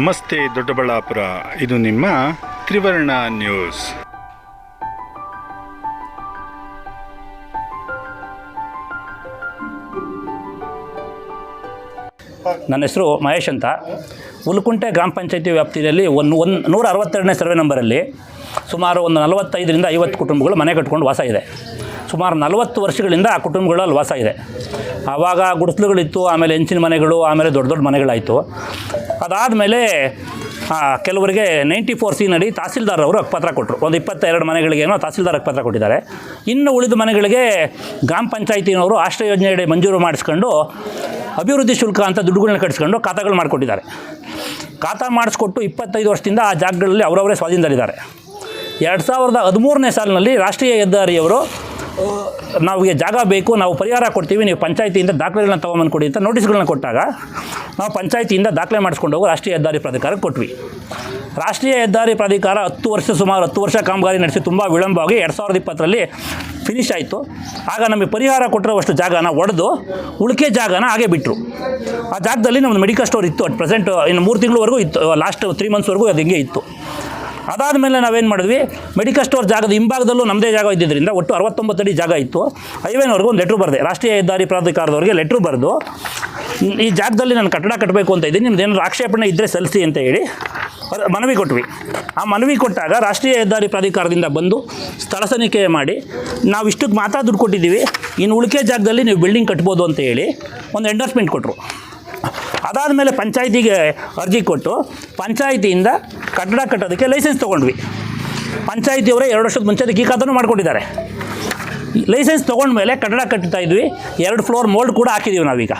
ನಮಸ್ತೆ ದೊಡ್ಡಬಳ್ಳಾಪುರ, ಇದು ನಿಮ್ಮ ತ್ರಿವರ್ಣ ನ್ಯೂಸ್. ನನ್ನ ಹೆಸರು ಮಹೇಶ್ ಅಂತ. ಉಲ್ಕುಂಟೆ ಗ್ರಾಮ ಪಂಚಾಯತಿ ವ್ಯಾಪ್ತಿಯಲ್ಲಿ ಒಂದು ಒಂದು ನೂರ ಅರವತ್ತೆರಡನೇ ಸರ್ವೆ ನಂಬರಲ್ಲಿ ಸುಮಾರು ಒಂದು ನಲವತ್ತೈದರಿಂದ ಐವತ್ತು ಕುಟುಂಬಗಳು ಮನೆ ಕಟ್ಕೊಂಡು ವಾಸ ಇದೆ. ಸುಮಾರು ನಲವತ್ತು ವರ್ಷಗಳಿಂದ ಆ ಕುಟುಂಬಗಳಲ್ಲಿ ವಾಸ ಇದೆ. ಆವಾಗ ಗುಡಿಸಲುಗಳಿತ್ತು, ಆಮೇಲೆ ಹೆಂಚಿನ ಮನೆಗಳು, ಆಮೇಲೆ ದೊಡ್ಡ ದೊಡ್ಡ ಮನೆಗಳಾಯಿತು. ಅದಾದಮೇಲೆ ಕೆಲವರಿಗೆ ನೈಂಟಿ ಫೋರ್ ಸಿನಲ್ಲಿ ತಹಸೀಲ್ದಾರ್ ಅವರು ಪತ್ರ ಕೊಟ್ಟರು ಒಂದು ಇಪ್ಪತ್ತೆರಡು ಮನೆಗಳಿಗೇನೋ ತಹಸೀಲ್ದಾರ್ ಪತ್ರ ಕೊಟ್ಟಿದ್ದಾರೆ. ಇನ್ನು ಉಳಿದ ಮನೆಗಳಿಗೆ ಗ್ರಾಮ ಪಂಚಾಯತಿನವರು ಆಶ್ರಯ ಯೋಜನೆಯಡಿ ಮಂಜೂರು ಮಾಡಿಸ್ಕೊಂಡು, ಅಭಿವೃದ್ಧಿ ಶುಲ್ಕ ಅಂತ ದುಡ್ಡುಗಳನ್ನ ಕಟ್ಸ್ಕೊಂಡು ಖಾತಾಗಳು ಮಾಡಿಕೊಟ್ಟಿದ್ದಾರೆ. ಖಾತಾ ಮಾಡಿಸ್ಕೊಟ್ಟು ಇಪ್ಪತ್ತೈದು ವರ್ಷದಿಂದ ಆ ಜಾಗಗಳಲ್ಲಿ ಅವರವರೇ ಸ್ವಾಧೀನದಲ್ಲಿದ್ದಾರೆ. ಎರಡು ಸಾವಿರದ ಹದಿಮೂರನೇ ಸಾಲಿನಲ್ಲಿ ರಾಷ್ಟ್ರೀಯ ಹೆದ್ದಾರಿಯವರು ನಮಗೆ ಜಾಗ ಬೇಕು, ನಾವು ಪರಿಹಾರ ಕೊಡ್ತೀವಿ, ನೀವು ಪಂಚಾಯತಿಯಿಂದ ದಾಖಲೆಗಳನ್ನ ತೊಗೊಂಬಂದು ಕೊಡಿ ಅಂತ ನೋಟಿಸ್ಗಳನ್ನ ಕೊಟ್ಟಾಗ, ನಾವು ಪಂಚಾಯತಿಯಿಂದ ದಾಖಲೆ ಮಾಡಿಸ್ಕೊಂಡು ಹೋಗಿ ರಾಷ್ಟ್ರೀಯ ಹೆದ್ದಾರಿ ಪ್ರಾಧಿಕಾರಕ್ಕೆ ಕೊಟ್ವಿ. ರಾಷ್ಟ್ರೀಯ ಹೆದ್ದಾರಿ ಪ್ರಾಧಿಕಾರ ಹತ್ತು ವರ್ಷ ಸುಮಾರು ಹತ್ತು ವರ್ಷ ಕಾಮಗಾರಿ ನಡೆಸಿ ತುಂಬ ವಿಳಂಬವಾಗಿ ಎರಡು ಸಾವಿರದ ಇಪ್ಪತ್ತರಲ್ಲಿ ಫಿನಿಶ್ ಆಯಿತು. ಆಗ ನಮಗೆ ಪರಿಹಾರ ಕೊಟ್ಟಿರೋವಷ್ಟು ಜಾಗನ ಒಡೆದು ಉಳಿಕೆ ಜಾಗನ ಹಾಗೆ ಬಿಟ್ಟರು ಆ ಜಾಗದಲ್ಲಿ ನಮ್ಮದು ಮೆಡಿಕಲ್ ಸ್ಟೋರ್ ಇತ್ತು ಅಟ್ ಪ್ರೆಸೆಂಟ್ ಇನ್ನು ಮೂರು ತಿಂಗಳವರೆಗೂ ಇತ್ತು ಲಾಸ್ಟ್ ತ್ರೀ ಮಂತ್ಸ್ವರೆಗೂ ಅದು ಹಿಂಗೆ ಇತ್ತು. ಅದಾದಮೇಲೆ ನಾವೇನು ಮಾಡಿದ್ವಿ? ಮೆಡಿಕಲ್ ಸ್ಟೋರ್ ಜಾಗದ ಹಿಂಭಾಗದಲ್ಲೂ ನಮ್ಮದೇ ಜಾಗ ಇದ್ದಿದ್ದರಿಂದ ಒಟ್ಟು ಅರವತ್ತೊಂಬತ್ತು ಅಡಿ ಜಾಗ ಇತ್ತು. ಹೈವೇನವರೆಗೂ ಒಂದು ಲೆಟ್ರು ಬರೆದೆ. ರಾಷ್ಟ್ರೀಯ ಹೆದ್ದಾರಿ ಪ್ರಾಧಿಕಾರದವರಿಗೆ ಲೆಟ್ರು ಬರೆದು ಈ ಜಾಗದಲ್ಲಿ ನಾನು ಕಟ್ಟಡ ಕಟ್ಟಬೇಕು ಅಂತ ಇದ್ದೀನಿ, ನಿಮ್ದು ಏನಾದ್ರು ಆಕ್ಷೇಪಣೆ ಇದ್ದರೆ ಸಲ್ಲಿಸಿ ಅಂತ ಹೇಳಿ ಮನವಿ ಕೊಟ್ವಿ. ಆ ಮನವಿ ಕೊಟ್ಟಾಗ ರಾಷ್ಟ್ರೀಯ ಹೆದ್ದಾರಿ ಪ್ರಾಧಿಕಾರದಿಂದ ಬಂದು ಸ್ಥಳ ತನಿಖೆ ಮಾಡಿ, ನಾವು ಇಷ್ಟಕ್ಕೆ ಮಾತ್ರ ದುಡ್ಡು ಕೊಟ್ಟಿದ್ದೀವಿ ಇನ್ನು ಉಳಿಕೆ ಜಾಗದಲ್ಲಿ ನೀವು ಬಿಲ್ಡಿಂಗ್ ಕಟ್ಬೋದು ಅಂತ ಹೇಳಿ ಒಂದು ಎಂಡರ್ಸ್ಮೆಂಟ್ ಕೊಟ್ಟರು ಅದಾದಮೇಲೆ ಪಂಚಾಯತಿಗೆ ಅರ್ಜಿ ಕೊಟ್ಟು ಪಂಚಾಯತಿಯಿಂದ ಕಟ್ಟಡ ಕಟ್ಟೋದಕ್ಕೆ ಲೈಸೆನ್ಸ್ ತೊಗೊಂಡ್ವಿ. ಪಂಚಾಯತಿಯವರೇ ಎರಡು ವರ್ಷದ ಮುಂಚೆ ಈ ಖಾತನ್ನು ಮಾಡಿಕೊಟ್ಟಿದ್ದಾರೆ ಲೈಸೆನ್ಸ್ ತೊಗೊಂಡ್ಮೇಲೆ ಕಟ್ಟಡ ಕಟ್ತಾ ಇದ್ವಿ, ಎರಡು ಫ್ಲೋರ್ ಮೋಲ್ಡ್ ಕೂಡ ಹಾಕಿದ್ದೀವಿ ನಾವೀಗ.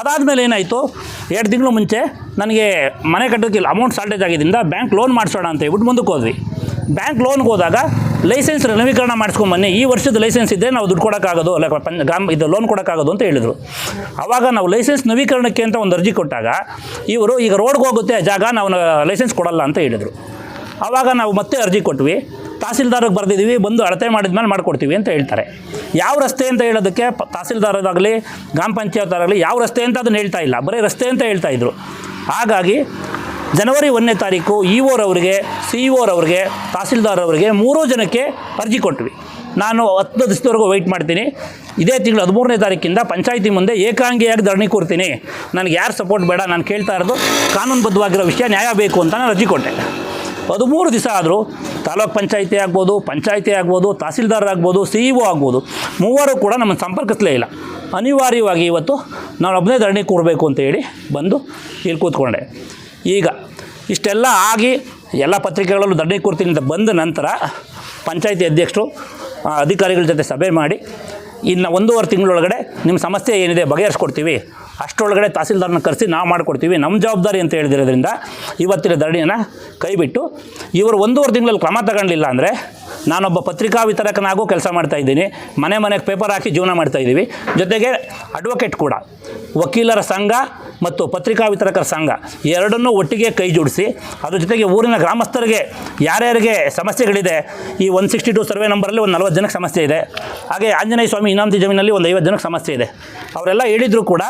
ಅದಾದಮೇಲೆ ಏನಾಯಿತು, ಎರಡು ತಿಂಗಳು ಮುಂಚೆ ನನಗೆ ಮನೆ ಕಟ್ಟೋದಕ್ಕೆ ಅಮೌಂಟ್ ಶಾರ್ಟೇಜ್ ಆಗಿದ್ದರಿಂದ ಬ್ಯಾಂಕ್ ಲೋನ್ ಮಾಡಿಸೋಣ ಅಂತ ಹೇಳ್ಬಿಟ್ಟು ಮುಂದಕ್ಕೆ ಹೋದ್ವಿ. ಬ್ಯಾಂಕ್ ಲೋನ್ಗೆ ಹೋದಾಗ ಲೈಸೆನ್ಸ್ ನವೀಕರಣ ಮಾಡಿಸ್ಕೊಂಬನ್ನಿ ಈ ವರ್ಷದ ಲೈಸೆನ್ಸ್ ಇದ್ದರೆ ನಾವು ದುಡ್ಡು ಕೊಡೋಕ್ಕಾಗೋದು. ಅಲ್ಲ ಗ್ರಾಮ, ಇದು ಲೋನ್ ಕೊಡೋಕ್ಕಾಗೋದು ಅಂತ ಹೇಳಿದರು. ಆವಾಗ ನಾವು ಲೈಸೆನ್ಸ್ ನವೀಕರಣಕ್ಕೆ ಅಂತ ಒಂದು ಅರ್ಜಿ ಕೊಟ್ಟಾಗ ಇವರು ಈಗ ರೋಡ್ಗೆ ಹೋಗುತ್ತೆ ಜಾಗ ನಾವು ಲೈಸೆನ್ಸ್ ಕೊಡಲ್ಲ ಅಂತ ಹೇಳಿದರು. ಆವಾಗ ನಾವು ಮತ್ತೆ ಅರ್ಜಿ ಕೊಟ್ವಿ. ತಹಸೀಲ್ದಾರಿಗೆ ಬರೆದಿದ್ದೀವಿ ಬಂದು ಅಳತೆ ಮಾಡಿದ ಮೇಲೆ ಮಾಡಿಕೊಡ್ತೀವಿ ಅಂತ ಹೇಳ್ತಾರೆ. ಯಾವ ರಸ್ತೆ ಅಂತ ಹೇಳೋದಕ್ಕೆ ತಹಸೀಲ್ದಾರದಾಗಲಿ ಗ್ರಾಮ ಪಂಚಾಯತ್ ಯಾವ ರಸ್ತೆ ಅಂತ ಅದನ್ನು ಹೇಳ್ತಾ ಇಲ್ಲ. ಬರೀ ರಸ್ತೆ ಅಂತ ಹೇಳ್ತಾ ಇದ್ರು. ಹಾಗಾಗಿ ಜನವರಿ ಒಂದನೇ ತಾರೀಕು ಇ ಓರವ್ರಿಗೆ ಸಿ ಓರವ್ರಿಗೆ ತಹಸೀಲ್ದಾರ್ ಅವರಿಗೆ ಮೂರೂ ಜನಕ್ಕೆ ಅರ್ಜಿ ಕೊಟ್ವಿ. ನಾನು ಹತ್ತು ದಿವಸದವರೆಗೂ ವೆಯ್ಟ್ ಮಾಡ್ತೀನಿ. ಇದೇ ತಿಂಗಳು ಹದಿಮೂರನೇ ತಾರೀಕಿಂದ ಪಂಚಾಯತಿ ಮುಂದೆ ಏಕಾಂಗಿಯಾಗಿ ಧರಣಿ ಕೂರ್ತೀನಿ. ನನಗೆ ಯಾರು ಸಪೋರ್ಟ್ ಬೇಡ, ನಾನು ಕೇಳ್ತಾ ಇರೋದು ಕಾನೂನುಬದ್ಧವಾಗಿರೋ ವಿಷಯ ನ್ಯಾಯ ಬೇಕು ಅಂತ ನಾನು ಅರ್ಜಿ ಕೊಟ್ಟೆ. ಹದಿಮೂರು ದಿವಸ ಆದರೂ ತಾಲೂಕ್ ಪಂಚಾಯಿತಿ ಆಗ್ಬೋದು ಪಂಚಾಯಿತಿ ಆಗ್ಬೋದು, ತಹಸೀಲ್ದಾರ್ ಆಗ್ಬೋದು ಸಿ ಇ ಒ ಆಗ್ಬೋದು, ಮೂವರು ಕೂಡ ನಮ್ಮನ್ನು ಸಂಪರ್ಕಿಸಲೇ ಇಲ್ಲ. ಅನಿವಾರ್ಯವಾಗಿ ಇವತ್ತು ನಾನು ಒಬ್ಬನೇ ಧರಣಿ ಕೊಡಬೇಕು ಅಂತ ಹೇಳಿ ಬಂದು ಇಲ್ಲಿ ಕೂತ್ಕೊಂಡೆ. ಈಗ ಇಷ್ಟೆಲ್ಲ ಆಗಿ ಎಲ್ಲ ಪತ್ರಿಕೆಗಳಲ್ಲೂ ದಂಡನೆ ಕೊಡ್ತೀನಿ ಅಂತ ಬಂದ ನಂತರ ಪಂಚಾಯಿತಿ ಅಧ್ಯಕ್ಷರು ಅಧಿಕಾರಿಗಳ ಜೊತೆ ಸಭೆ ಮಾಡಿ, ಇನ್ನು ಒಂದೂವರೆ ತಿಂಗಳೊಳಗಡೆ ನಿಮ್ಮ ಸಮಸ್ಯೆ ಏನಿದೆ ಬಗೆಹರಿಸ್ಕೊಡ್ತೀವಿ. ಅಷ್ಟರೊಳಗಡೆ ತಹಸೀಲ್ದಾರನ ಕರೆಸಿ ನಾವು ಮಾಡಿಕೊಡ್ತೀವಿ. ನಮ್ಮ ಜವಾಬ್ದಾರಿ ಅಂತ ಹೇಳಿದಿರೋದ್ರಿಂದ ಇವತ್ತಿನ ಧರಣಿಯನ್ನು ಕೈಬಿಟ್ಟು ಇವರು ಒಂದೂವರೆ ತಿಂಗಳಲ್ಲಿ ಕ್ರಮ ತಗೊಂಡಿಲ್ಲ ಅಂದರೆ ನಾನೊಬ್ಬ ಪತ್ರಿಕಾ ವಿತರಕನಾಗೂ ಕೆಲಸ ಮಾಡ್ತಾ ಇದ್ದೀನಿ. ಮನೆ ಮನೆಗೆ ಪೇಪರ್ ಹಾಕಿ ಜೀವನ ಮಾಡ್ತಾ ಇದ್ದೀವಿ. ಜೊತೆಗೆ ಅಡ್ವೊಕೇಟ್ ಕೂಡ. ವಕೀಲರ ಸಂಘ ಮತ್ತು ಪತ್ರಿಕಾ ವಿತರಕರ ಸಂಘ ಎರಡನ್ನೂ ಒಟ್ಟಿಗೆ ಕೈ ಜೋಡಿಸಿ, ಅದ್ರ ಜೊತೆಗೆ ಊರಿನ ಗ್ರಾಮಸ್ಥರಿಗೆ ಯಾರ್ಯಾರಿಗೆ ಸಮಸ್ಯೆಗಳಿದೆ, ಈ ಒನ್ ಸಿಕ್ಸ್ಟಿ ಟು ಸರ್ವೆ ನಂಬರಲ್ಲಿ ಒಂದು ನಲ್ವತ್ತು ಜನಕ್ಕೆ ಸಮಸ್ಯೆ ಇದೆ. ಹಾಗೆ ಆಂಜನೇಯ ಸ್ವಾಮಿ ಇನಾಮತಿ ಜಮೀನಲ್ಲಿ ಒಂದು ಐವತ್ತು ಜನಕ್ಕೆ ಸಮಸ್ಯೆ ಇದೆ. ಅವರೆಲ್ಲ ಹೇಳಿದರೂ ಕೂಡ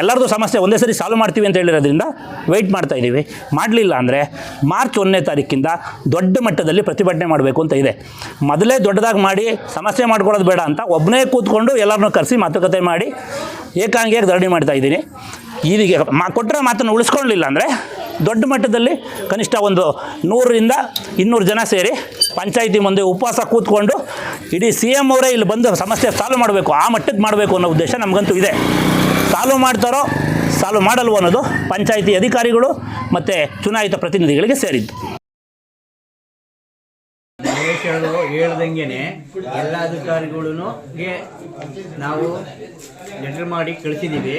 ಎಲ್ಲರದು ಸಮಸ್ಯೆ ಒಂದೇ ಸರಿ ಸಾಲ್ವ್ ಮಾಡ್ತೀವಿ ಅಂತ ಹೇಳಿರೋದ್ರಿಂದ ವೆಯ್ಟ್ ಮಾಡ್ತಾ ಇದ್ದೀವಿ. ಮಾಡಲಿಲ್ಲ ಅಂದರೆ ಮಾರ್ಚ್ ಒಂದನೇ ತಾರೀಕಿಂದ ದೊಡ್ಡ ಮಟ್ಟದಲ್ಲಿ ಪ್ರತಿಭಟನೆ ಮಾಡಬೇಕು ಅಂತ ಇದೆ. ಮೊದಲೇ ದೊಡ್ಡದಾಗಿ ಮಾಡಿ, ಸಮಸ್ಯೆ ಮಾಡ್ಕೊಳ್ಳೋದು ಬೇಡ ಅಂತ ಒಬ್ಬನೇ ಕೂತ್ಕೊಂಡು ಎಲ್ಲರನ್ನೂ ಕರೆಸಿ ಮಾತುಕತೆ ಮಾಡಿ ಏಕಾಂಗಿಯಾಗಿ ಧರಣಿ ಮಾಡ್ತಾ ಇದ್ದೀನಿ. ಇದೀಗ ಮಾ ಕೊಟ್ಟರೆ ಮಾತನ್ನು ಉಳಿಸ್ಕೊಳ್ಳಿಲ್ಲ ಅಂದರೆ ದೊಡ್ಡ ಮಟ್ಟದಲ್ಲಿ ಕನಿಷ್ಠ ಒಂದು ನೂರರಿಂದ ಇನ್ನೂರು ಜನ ಸೇರಿ ಪಂಚಾಯಿತಿ ಮುಂದೆ ಉಪವಾಸ ಕೂತ್ಕೊಂಡು ಇಡೀ ಸಿ ಎಂ ಅವರೇ ಇಲ್ಲಿ ಬಂದು ಸಮಸ್ಯೆ ಸಾಲ್ವ್ ಮಾಡಬೇಕು, ಆ ಮಟ್ಟಕ್ಕೆ ಮಾಡಬೇಕು ಅನ್ನೋ ಉದ್ದೇಶ ನಮಗಂತೂ ಇದೆ. ಸಾಲ್ವ್ ಮಾಡ್ತಾರೋ ಸಾಲ್ವ್ ಮಾಡಲ್ವೋ ಅನ್ನೋದು ಪಂಚಾಯಿತಿ ಅಧಿಕಾರಿಗಳು ಮತ್ತು ಚುನಾಯಿತ ಪ್ರತಿನಿಧಿಗಳಿಗೆ ಸೇರಿದ್ದು. ಅವರು ಹೇಳ್ದಂಗೆನೆ ಎಲ್ಲ ಅಧಿಕಾರಿಗಳು ನಾವು ಲೆಟರ್ ಮಾಡಿ ಕಳಿಸಿದ್ದೀವಿ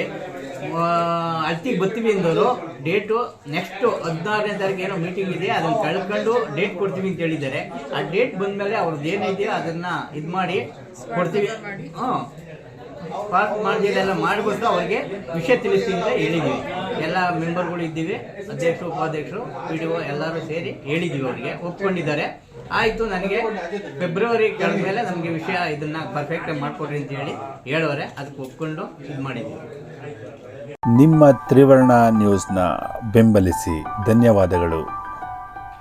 ಅತ್ತಿಗೆ ಬರ್ತೀವಿ ಅಂದವರು ಡೇಟು ನೆಕ್ಸ್ಟ್ ಹದಿನಾರನೇ ತಾರೀಕು ಏನೋ ಮೀಟಿಂಗ್ ಇದೆ, ಅದನ್ನು ಕಳ್ಕೊಂಡು ಡೇಟ್ ಕೊಡ್ತೀವಿ ಅಂತ ಹೇಳಿದ್ದಾರೆ. ಆ ಡೇಟ್ ಬಂದಮೇಲೆ ಅವ್ರದ್ದು ಏನಿದೆಯೋ ಅದನ್ನು ಇದು ಮಾಡಿ ಕೊಡ್ತೀವಿ. ಹ್ಞೂ. ಪಾರ್ಕ್ ಮಾಡಿದೆಲ್ಲ ಮಾಡಿಬಿಟ್ಟು ಅವ್ರಿಗೆ ವಿಷಯ ತಿಳಿಸಿ ಅಂತ ಹೇಳಿದ್ದೀವಿ ಎಲ್ಲ ಮೆಂಬರ್ಗಳು ಇದ್ದೀವಿ, ಅಧ್ಯಕ್ಷರು, ಉಪಾಧ್ಯಕ್ಷರು ಪಿ ಡಿ ಒ ಎಲ್ಲರೂ ಸೇರಿ ಹೇಳಿದ್ದೀವಿ ಅವರಿಗೆ, ಒಪ್ಕೊಂಡಿದ್ದಾರೆ. ಆಯಿತು ನನಗೆ ಫೆಬ್ರವರಿ ಕಳೆದ ಮೇಲೆ ನಮಗೆ ವಿಷಯ ಇದನ್ನ ಪರ್ಫೆಕ್ಟ್ ಮಾಡಿಕೊಡ್ರಿ ಅಂತ ಹೇಳಿ ಹೇಳೋರೆ ಅದಕ್ಕೆ ಒಪ್ಕೊಂಡು ಇದು ಮಾಡಿದ್ದೀವಿ ನಿಮ್ಮ ತ್ರಿವರ್ಣ ನ್ಯೂಸ್ನ ಬೆಂಬಲಿಸಿ ಧನ್ಯವಾದಗಳು.